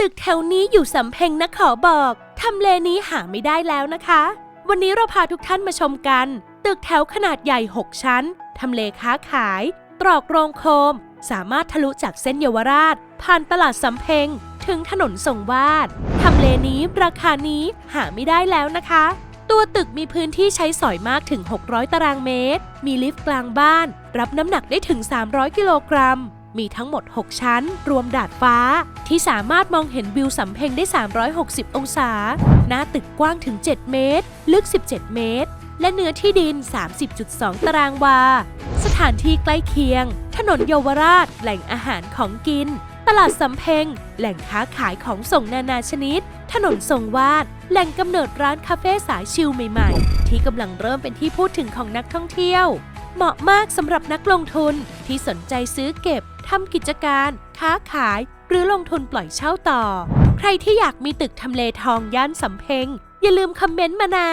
ตึกแถวนี้อยู่สำเพ็งนะขอบอกทำเลนี้หาไม่ได้แล้วนะคะ วันนี้เราพาทุกท่านมาชมกัน ตึกแถวขนาดใหญ่ 6 ชั้นทำเลค้าขาย ตรอกโรงโคม สามารถทะลุจากเส้นเยาวราช ผ่านตลาดสำเพ็ง ถึงถนนทรงวาดทำเลนี้ราคานี้หาไม่ได้แล้วนะคะ ตัวตึกมีพื้นที่ใช้สอยมากถึง 600 ตารางเมตร มีลิฟต์กลางบ้าน รับน้ำหนักได้ถึง 300 กิโลกรัม มีทั้งหมด 6 ชั้น รวมดาดฟ้า ที่สามารถมองเห็นวิวสำเพ็งได้ 360 องศา หน้าตึกกว้างถึง 7 เมตร ลึก 17 เมตร และเนื้อที่ดิน 30.2 ตารางวา สถานที่ใกล้เคียง ถนนเยาวราช แหล่งอาหารของกิน ตลาดสำเพ็ง แหล่งค้าขายของส่งนานาชนิด ถนนทรงวาด แหล่งกำเนิดร้านคาเฟ่สายชิลใหม่ ๆ ที่กำลังเริ่มเป็นที่พูดถึงของนักท่องเที่ยว เหมาะมากสำหรับนักลงทุนที่สนใจซื้อเก็บทำกิจการ ค้าขาย หรือลงทุนปล่อยเช่าต่อ ใครที่อยากมีตึกทำเลทองย่านสำเพ็งอย่าลืมคอมเมนต์มานะ